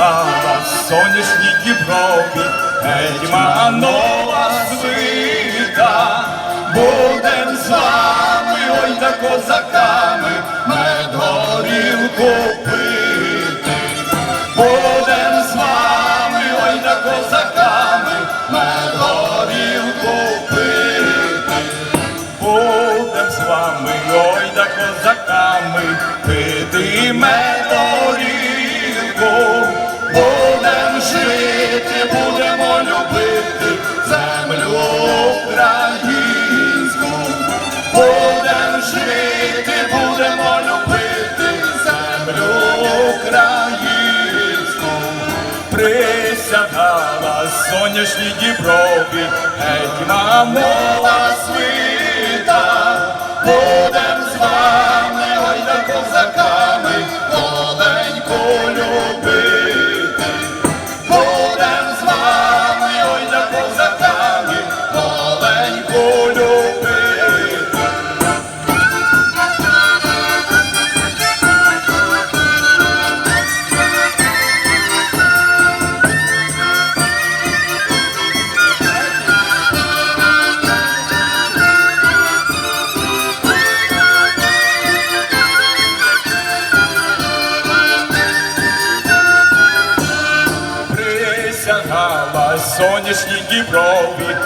присягала сонячній Діброві, гетьманова свита, будем з вами, ой да козаками, мед горілку пити, сонячній діброві, гетьманова свита, будем з вами, ой козаками, сонячній діброві,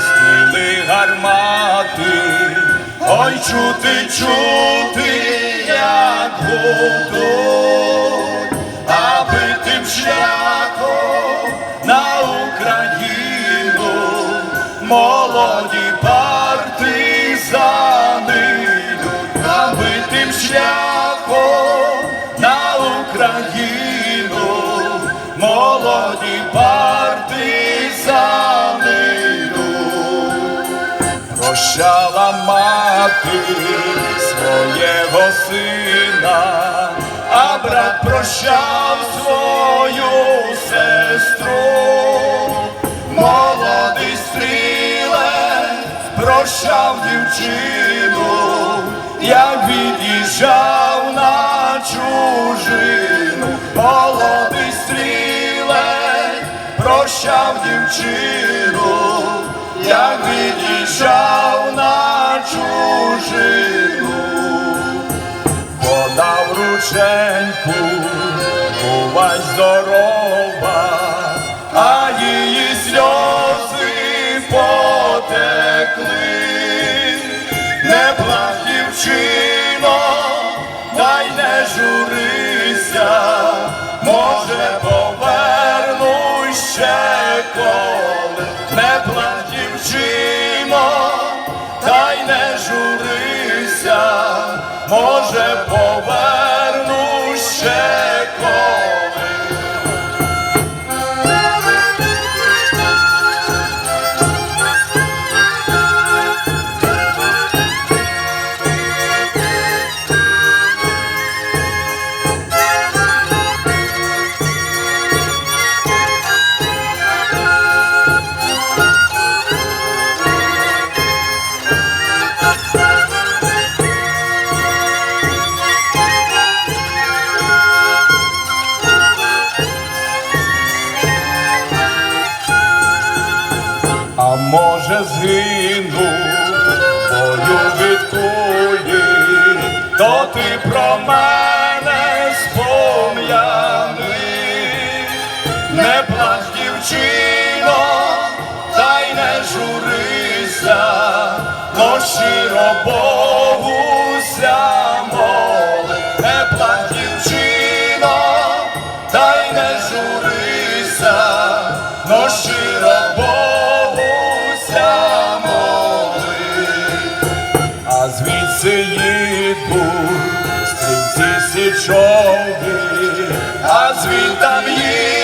стріли гармати, ой, чути, чути, як гудуть, свого сина, а брат прощав свою сестру. Молодий стрілець прощав дівчину, як від'їжджав на чужину. Молодий стрілець прощав дівчину, як від'їжджав на чужину. Подав рученьку, бувай здорова, а її сльози потекли. Не плач, дівчино, дай не журися, може поверну ще коли. Не плач, дівчино, й не журися, може може згину бою кулі, то ти про мене спом'яни, не плач, дівчино, бур, стрімці січові, а звідтам їх.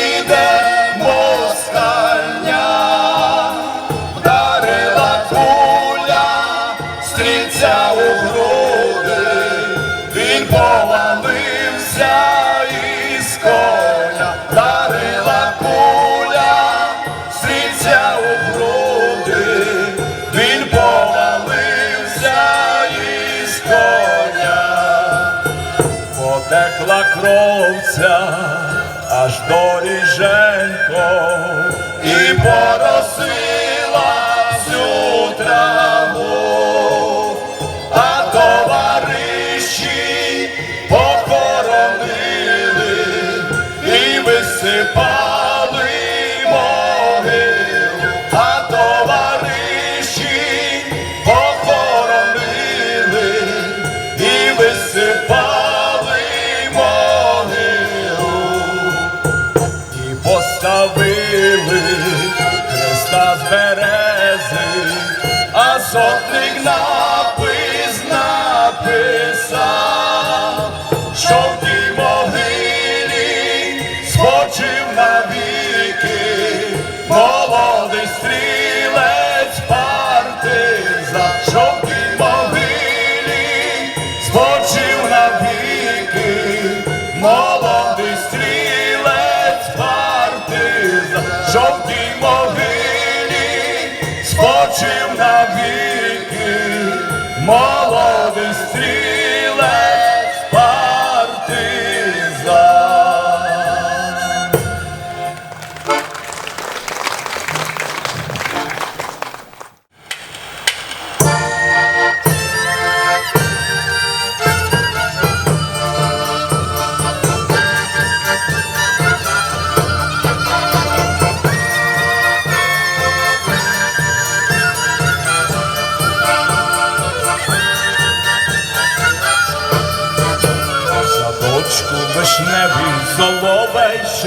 co ty.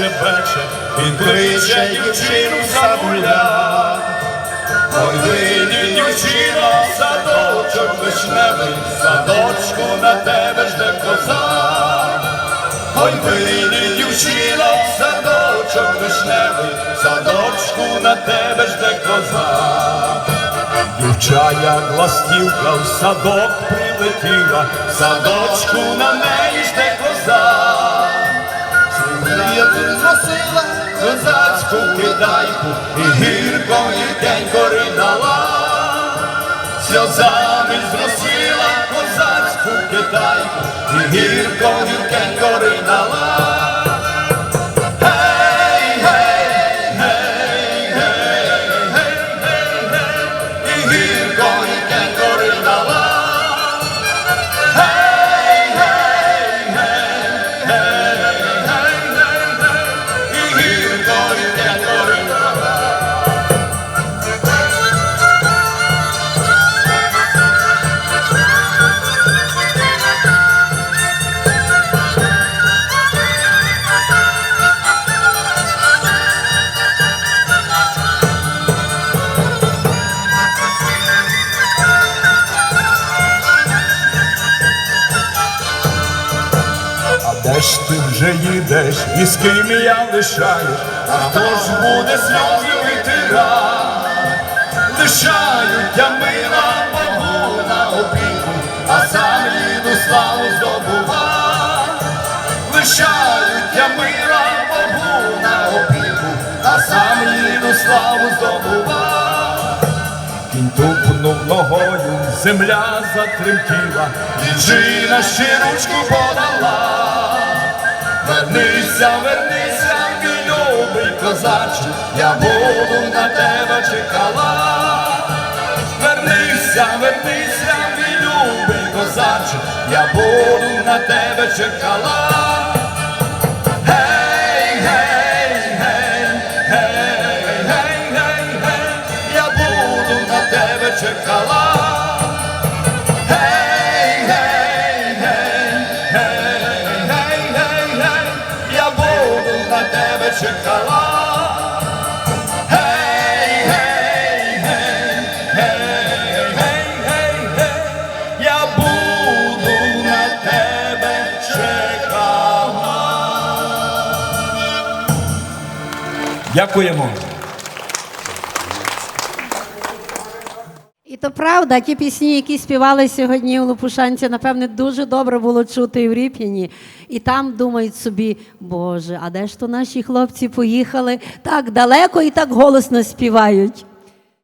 Шепече, він кличе дівчину за гуля. Ой, вийди, дівчино, садочок вишневий, садочку на тебе жде коза. Ой, вийди, дівчино, садочок вишневий, садочку на тебе жде коза. Дівчая ластівка в садок прилетіла, садочку на неї жде коза. Я просила козацьку кидайку, і гірко день ридала, сльозами зросила козацьку кидайку, і гірко день ридала. Де ж ти вже їдеш, і з ким я лишаєш, а хто ж буде сльози витирати? Лишають я мила Богу на опіку, а сам їду славу здобува. Лишають я мила Богу на опіку, а сам їду славу здобува. Кінь тупнув ногою, земля затремтіла, дівчина ще ручку подала. Вернися, вернися, мій любий козаче, я буду на тебе чекала. Вернися, вернися, мій любий козаче, я буду на тебе чекала. Дякуємо. І то правда, ті пісні, які співали сьогодні у Лопушанці, напевне, дуже добре було чути в Ріп'яні. І там думають собі, Боже, а де ж то наші хлопці поїхали так далеко і так голосно співають.